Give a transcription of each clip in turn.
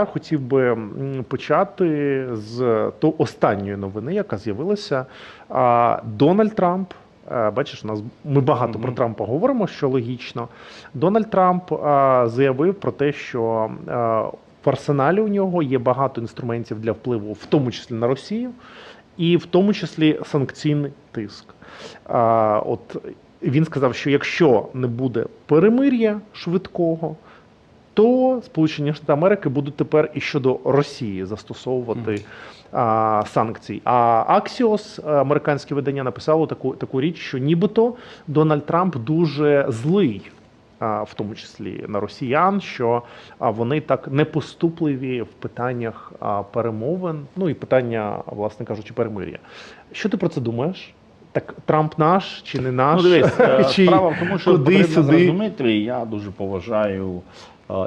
Я хотів би почати з то останньої новини, яка з'явилася. Дональд Трамп. е, Бачиш, у нас ми багато Мгм. про Трампа говоримо, що логічно. Дональд Трамп заявив про те, що е, в арсеналі у нього є багато інструментів для впливу, в тому числі на Росію, і в тому числі санкційний тиск. От він сказав, що якщо не буде перемир'я швидкого, то Сполучені Штати Америки будуть тепер і щодо Росії застосовувати а, санкцій. А Axios, е, американське видання, написало таку, таку річ, що нібито Дональд Трамп дуже злий. а, В тому числі на росіян, що а, вони так непоступливі в питаннях а, перемовин, ну і питання, власне кажучи, перемир'я. Що ти про це думаєш? Так Трамп наш чи не наш? Ну, дивись, е, Чи справа в тому, що куди, потрібно зрозуміти, я дуже поважаю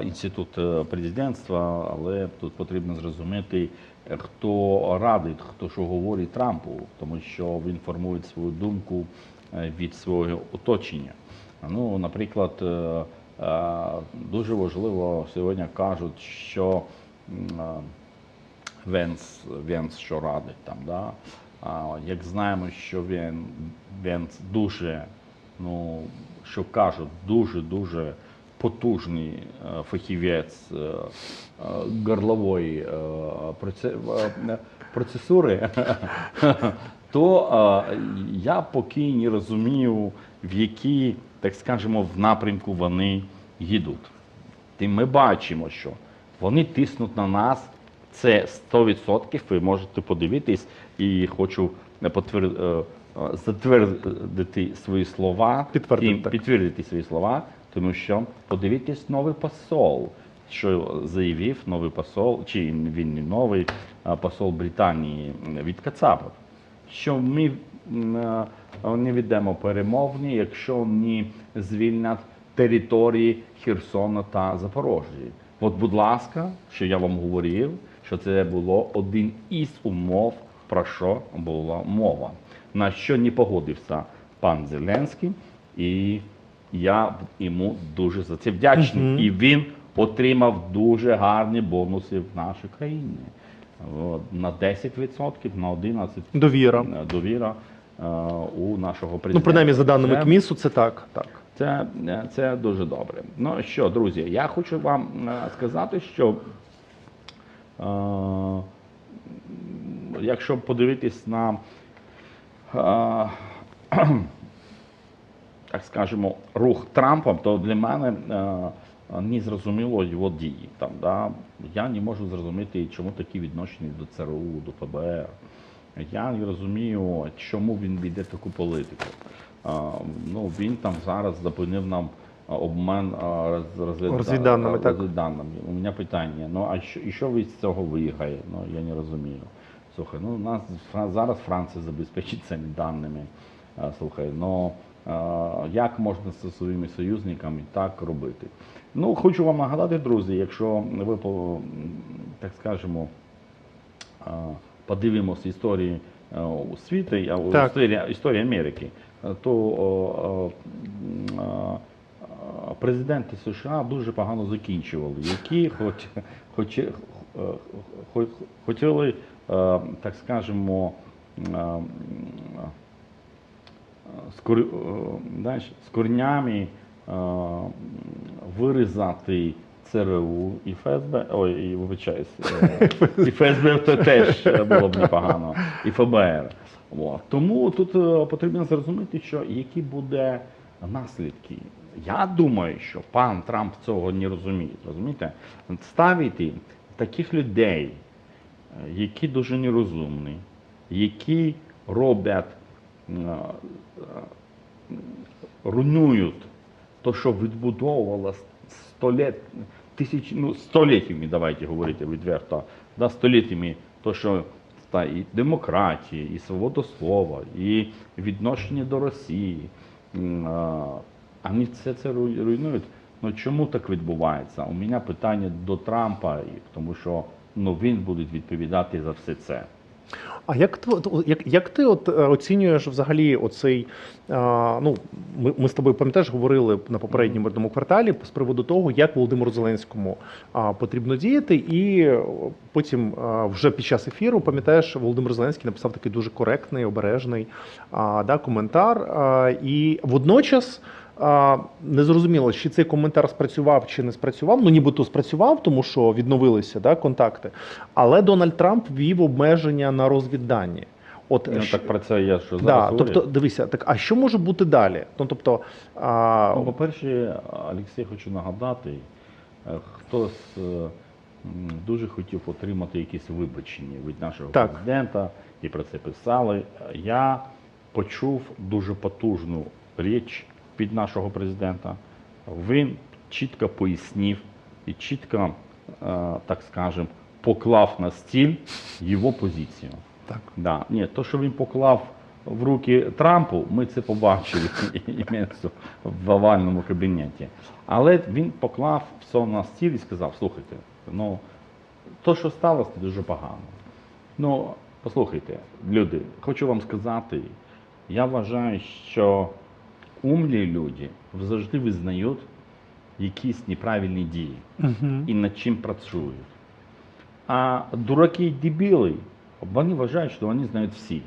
інститут е, президентства, але тут потрібно зрозуміти, е, хто радить, хто що говорить Трампу, тому що він формує свою думку е, від свого оточення. Ну, наприклад, е, е, дуже важливо сьогодні кажуть, що е, Венс, Венс що радить там, да? Як знаємо, що він, Венс дуже, ну, що кажуть, дуже-дуже потужний е, фахівець е, е, горлової проце- процесури, то я поки не розумію, в які, так скажемо, в напрямку вони їдуть. І ми бачимо, що вони тиснуть на нас. Це 100%. Ви можете подивитись, і хочу потвер... затвердити свої слова, Підтвердити, і підтвердити свої слова, тому що подивитись новий посол, що заявив новий посол, чи він не новий посол Британії від Кацапов, що ми не ведемо перемовні, якщо не звільнять території Херсона та Запорожжя. От, будь ласка, що я вам говорив, що це було один із умов, про що була мова, на що не погодився пан Зеленський, і я йому дуже за це вдячний. Мгм. І він отримав дуже гарні бонуси в нашій країні. На 10%, на 11% Довіра. довіра е, у нашого президента. Ну, принаймні, за даними Це- КМІСу, це так. так. це, це дуже добре. Ну що, друзі, я хочу вам е, сказати, що е, якщо подивитись на, е, так скажемо, рух Трампа, то для мене е, не зрозуміло його дії. Там, да? Я не можу зрозуміти, чому такі відношення до ЦРУ, до ФБР. Я не розумію, чому він веде таку політику. А, ну, він там зараз зупинив нам обман а, Розвідданими, так. розвідданими. У мене питання: ну а що, і що ви з цього виграє? Ну я не розумію. Слухай, ну нас зараз Франція забезпечить цими даними. Слухай, ну а, як можна зі своїми союзниками так робити? Ну, хочу вам нагадати, друзі, якщо ви так скажемо. Подивимося історії е, світу, а, історії, Америки, то президенти США дуже погано закінчували, які хоч, хоч, е, хоч, хотіли, е, так скажемо, знаєш, з корнями е, вирізати ЦРУ і ФСБ, ой, і вибачаюсь, е, і ФСБ то теж було б непогано, і ФБР. От. Тому тут е, потрібно зрозуміти, що які буде наслідки. Я думаю, що пан Трамп цього не розуміє. Розумієте? Ставити таких людей, е, які дуже нерозумні, які роблять, е, е, руйнують то, що відбудовувало століт, тисяч, ну, століттями, давайте говорити відверто, да, століттями, то, що та, і демократія, і свобода слова, і відношення до Росії. А, Вони все це руйнують. Ну чому так відбувається? У мене питання до Трампа, тому що ну, він буде відповідати за все це. А як як, як ти от е, оцінюєш взагалі оцей? е, ну, ми, ми з тобою пам'ятаєш, говорили на попередньому одному кварталі з приводу того, як Володимиру Зеленському а, потрібно діяти, і е, потім а, вже під час ефіру, пам'ятаєш, Володимир Зеленський написав такий дуже коректний, обережний а, да, коментар. А, і водночас. Не зрозуміло, чи цей коментар спрацював чи не спрацював. Ну, нібито спрацював, тому що відновилися да, контакти. Але Дональд Трамп ввів обмеження на розвіддані. От Ну, так про це я що да, зараз говорю. тобто, дивися, так а що може бути далі? Ну тобто, а, Ну, по-перше, Олексій, хочу нагадати, е, хтось е, дуже хотів отримати якісь вибачення від нашого Так. президента, і про це писали. Я почув дуже потужну річ від нашого президента. Він чітко пояснив і чітко, е, так скажем, поклав на стіль його позицію. так. Да. Ні, то, що він поклав в руки Трампу, ми це побачили в овальному кабінеті. Але він поклав все на стіл і сказав: слухайте, ну то, що сталося, це дуже погано. Ну, послухайте, люди, хочу вам сказати, я вважаю, що умні люди завжди визнають якісь неправильні дії Угу. і над чим працюють. А дураки і дебіли, вони вважають, що вони знають всі.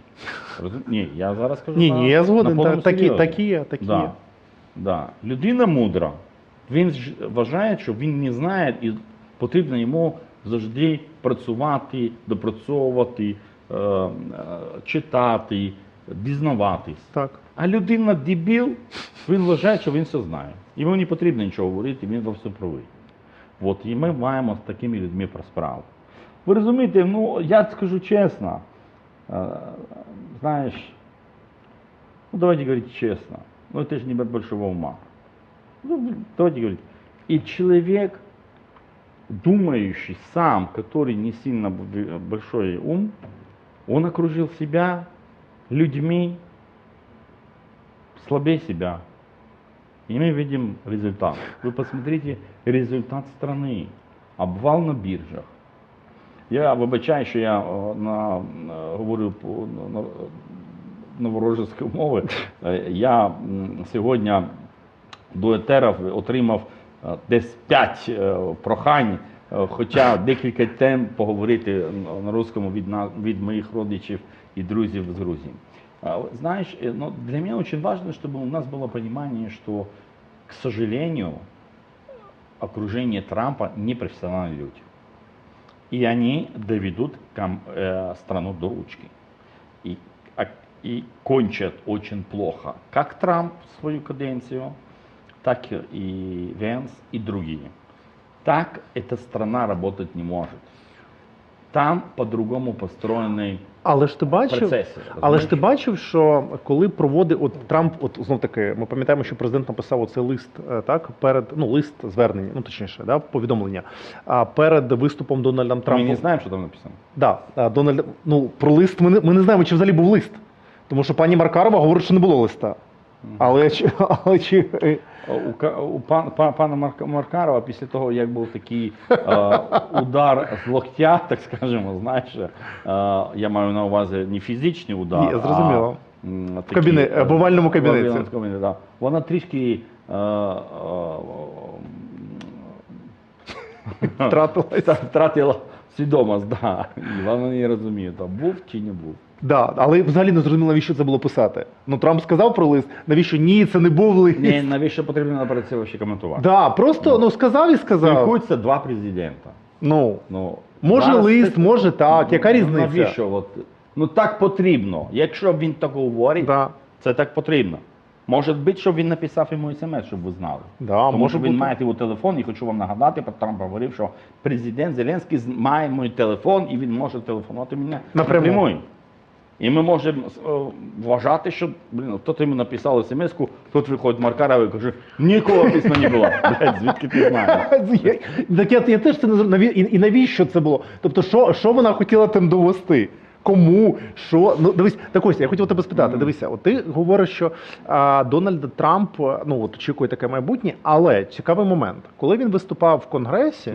Ні, я зараз кажу. Ні, на- ні, я згоден. на та- такі, такі такі Да, да. Людина мудра. Він вважає, що він не знає, і потрібно йому завжди працювати, допрацьовувати, е, е, читати, дізнаватись. Так. А людина дебіл, він вважає, що він все знає. Йому не потрібно нічого говорити, він во все правий. От, і ми маємо з такими людьми про справу. Ви розумієте, ну я скажу чесно, е, знаєш, ну давайте говорить честно, ну это же не от большого ума. Ну, давайте говорить. И человек, думающий сам, который не сильно б- большой ум, он окружил себя людьми слабее себя. И мы видим результат. Вы посмотрите результат страны. Обвал на биржах. Я вибачаю, що я е, на, на- говорю по на, на, новорожеської мови. Е, Я м, сьогодні до етерів отримав е, десь 5 прохань, е, хоча декілька тем поговорити на- на русскому від, на- від моїх родичів і друзів з Грузії. А, Знаешь, э, ну, для меня очень важно, чтобы у нас было понимание, что, к сожалению, окружение Трампа непрофессиональные люди. И они доведут э, страну до ручки. И, а- и кончат очень плохо. Как Трамп свою каденцию, так и Венс и другие. Так эта страна работать не может. Там по-другому построены Але ж ти бачив, процесі, але ж ти бачив, що коли проводив от Трамп, от знов таки, ми пам'ятаємо, що президент написав оцей лист, е, так перед ну лист звернення, ну точніше, да, повідомлення. А перед виступом Дональдом Трампа ми не знаємо, що там написано. Да, Дональд, ну про лист ми не, ми не знаємо, чи взагалі був лист. Тому що пані Маркарова говорить, що не було листа. Але чи, але чи е, У, у пан, па- пана Маркарова після того, як був такий е, удар з локтя, так скажемо, знаєш, е, я маю на увазі не фізичний удар, Ні, зрозуміло. а м, такий, кабіне- е, в овальному кабінеті. в овальному кабінеті, да. Вона трішки е, е, втратилась? втратила свідомість, да. і вона не розуміє, там був чи не був. Да, але взагалі не зрозуміло, навіщо це було писати. Ну Трамп сказав про лист, навіщо ні, це не був лист. Ні, навіщо потрібно про це ще коментувати? Да, просто ну сказав і сказав. Спілкуються два президента. Ну Ну, Може зараз лист, може так, яка Ну, різниця? Навіщо? От, ну так потрібно. Якщо він так говорить, да, це так потрібно. Може бути, щоб він написав йому смс, щоб ви знали. да, Тому може що бути. він має його телефон, і хочу вам нагадати, бо Трамп говорив, що президент Зеленський має мій телефон і він може телефонувати мене Напряму. напряму. І ми можемо е, вважати, що блін, хто йому написав смс-ку, тут виходить Маркарова і каже, нікого письма не було. Блядь, звідки ти знаєш? Так я, я теж це не зрозумів. І, і навіщо це було? Тобто, що, що вона хотіла тим довести? Кому? Що? Ну, дивись, так ось, я хотів тебе спитати. Дивися, от ти говориш, що а, Дональд Трамп ну, от, очікує таке майбутнє, але цікавий момент. Коли він виступав в Конгресі,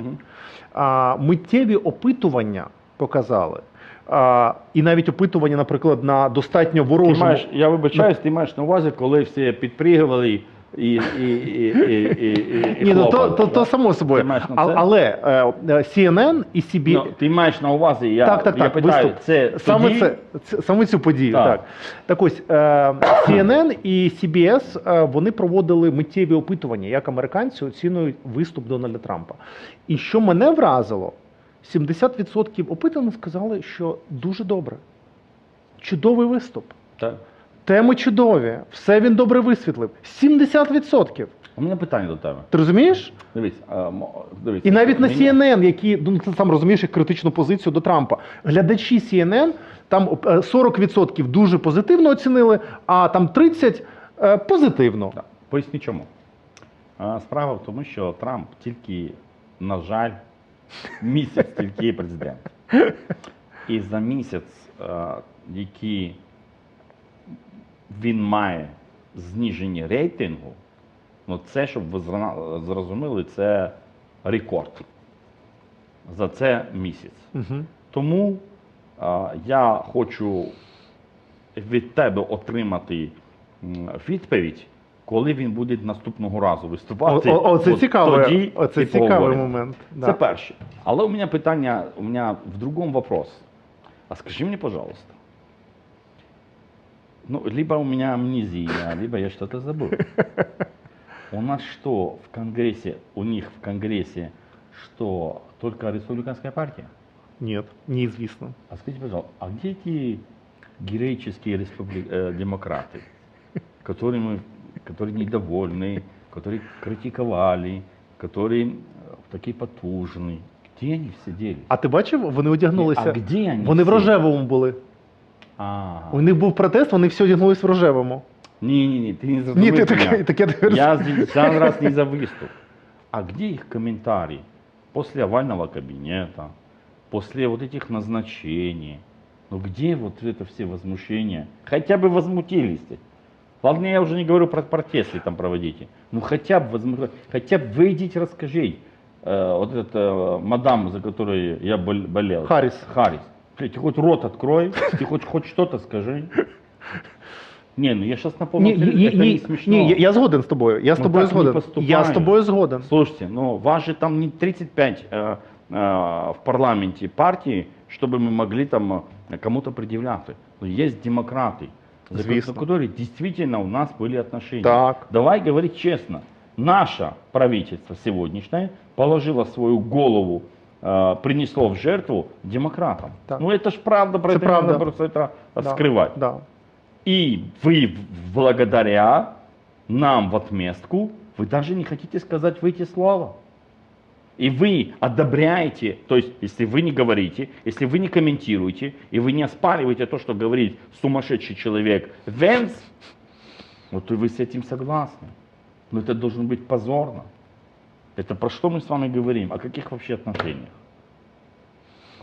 а, миттєві опитування показали. А, і навіть опитування, наприклад, на достатньо Ти маєш, я вибачаюсь, ти маєш на увазі, коли всі підпригували і, і, і, і, і, Ні, ну то, то, то само собою. А- але е, е, CNN і CBS... Ну, ти маєш на увазі, я, так, так, я так, питаю, виступ. це саме тоді? це, це саме цю подію. Так. Так. так ось е, CNN і CBS е, вони проводили миттєві опитування, як американці оцінюють виступ Дональда Трампа. І що мене вразило, 70% опитаних сказали, що дуже добре. Чудовий виступ. Так. Теми чудові, все він добре висвітлив. 70%. У мене питання до тебе. Ти розумієш? Дивись, а, дивись. І навіть на Мені- CNN, які ну ти сам розумієш їх критичну позицію до Трампа. Глядачі CNN там е, 40% дуже позитивно оцінили, а там 30% е, позитивно. Так, Поясню чому. А, Справа в тому, що Трамп тільки, на жаль, місяць тільки є президент. І за місяць, е, який він має зниження рейтингу, ну це, щоб ви зрозуміли, це рекорд. За це місяць. Угу. Тому а, я хочу від тебе отримати відповідь, коли він буде наступного разу виступати. О, о, це цікавий, цікавий момент. Це перше. Але у мене питання, у мене в другому вопрос. А скажи мне, пожалуйста, ну, либо у меня амнезия, либо я что-то забыл. У нас что в Конгрессе, у них в Конгрессе, что только республиканская партия? Ні, неізвісно. А скажите, пожалуйста, а где эти героические республи- э, демократы, которыми, которые недовольны, которые критиковали, которые э, такие потужные? Где они все делись? А ти бачив, вони одягнулися. А где они Вони в все? рожевому були. А, У них був протест, вони всі одягнулись в рожевому. не-не-не, ты не Ні, зрозумів ти меня. таке, таке не Я здесь за раз не за выступ. А где их комментарии после овального кабинета, после вот этих назначений? Ну где вот это все возмущения? Хотя бы возмутились. -то. Ладно, я уже не говорю про протесты там проводите. Ну хотя бы возму- хотя бы выйдите, расскажите. Э, вот эта э, мадам, за которой я бол- болел. Харрис. Харрис. Блядь, ты хоть рот открой, ты хоть, хоть что-то скажи. Не, ну я сейчас напомню, Ні, ні, это ні, не смешно. ні, я- я згоден з тобою. Я з Ну, тобою так не згоден. поступають. Я з тобою згоден. Слушайте, ну вас же там не 35 э, э, в парламенте партии, чтобы мы могли там э, кому-то предъявляться. Но есть демократы, за Звісно. ко- которые действительно у нас были отношения. Так. Давай говорить честно. Наше правительство сегодняшнее положило свою голову, э, принесло в жертву демократам. Так. Ну это ж правда, про Это правда. надо просто это Да, скрывать. Да. И вы благодаря нам в отместку, вы даже не хотите сказать выйти слова. И вы одобряете, то есть если вы не говорите, если вы не комментируете, и вы не оспариваете то, что говорит сумасшедший человек Венс, вот вы с этим согласны. Но это должно быть позорно. Это про что мы с вами говорим? О каких вообще отношениях?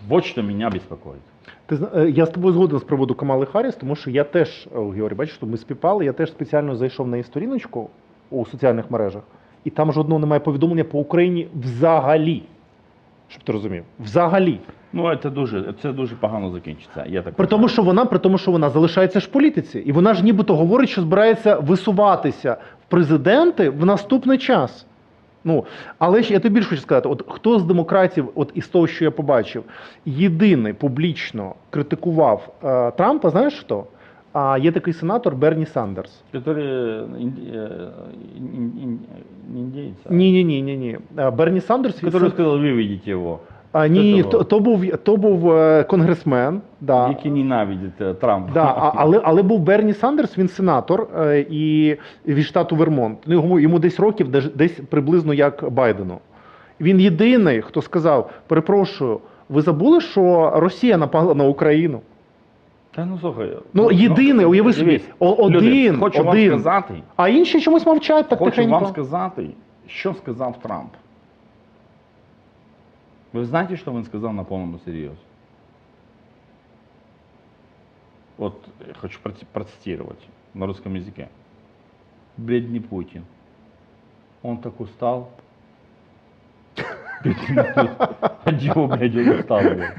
Вот что меня беспокоит. Ти е, я з тобою згоден з приводу Камали Харріс, тому що я теж, е, Георгій, бачиш, що ми співпали, я теж спеціально зайшов на її сторіночку у соціальних мережах, і там жодного немає повідомлення по Україні взагалі. Щоб ти розумів. Взагалі. Ну, це дуже, це дуже погано закінчиться. Я так При тому, що вона, при тому, що вона залишається ж в політиці, і вона ж нібито говорить, що збирається висуватися в президенти в наступний час. Ну, але ж я тобі більше хочу сказати: от хто з демократів, от із того, що я побачив, єдиний публічно критикував е, Трампа, знаєш хто? А є такий сенатор Берні Сандерс. Который инди- э, ин- ин- не индейец, а Ні, ні, ні, ні, ні. Берні Сандерс він- который сказал, выведите его, а, ні, то, то був то був е, конгресмен. Да. який ненавидит э, Трампа. Да, а, але, але був Берні Сандерс, він сенатор е, і від штату Вермонт. Ну, йому, йому десь років десь, десь приблизно як Байдену. Він єдиний, хто сказав: перепрошую, ви забули, що Росія напала на Україну? Та ну слухай. Ну, єдиний, уяви собі, дивись, о- один, люди, хочу один. вам сказати, А інші чомусь мовчать так хочу тихенько. вам сказати, що сказав Трамп. Ви знаєте, що він сказав на повному серйозі? Вот я хочу проти- процитировать на русском языке. Бедный Путин. Он так устал. Бедный Путин. А чего, блядь, он устал? блядь?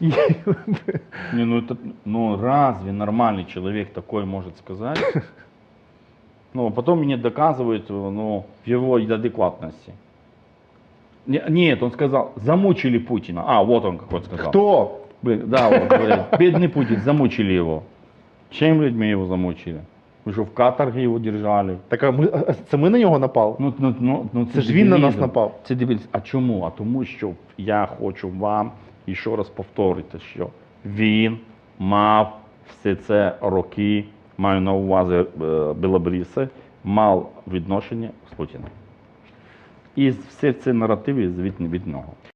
Не, ну, это, ну разве нормальный человек такой может сказать? Ну, а потом мне доказывают ну, в его адекватности. Не- Нет, он сказал, замучили Путина. А, вот он как он сказал. Хто? Блин, да, вот, говорят, бедный Путин, замучили его. Чем людьми его замучили? Вы что, в каторге его держали? Так а ми, а це ми на нього напали? Ну, ну, ну, ну, Це ж він на нас дебілізм. напав. Це дебілізм. А чому? А тому, що я хочу вам і ще раз повторити, що він мав все це роки, маю на увазі е, Білобріси, мав відношення з Путіним. І все це наративи звідти від нього.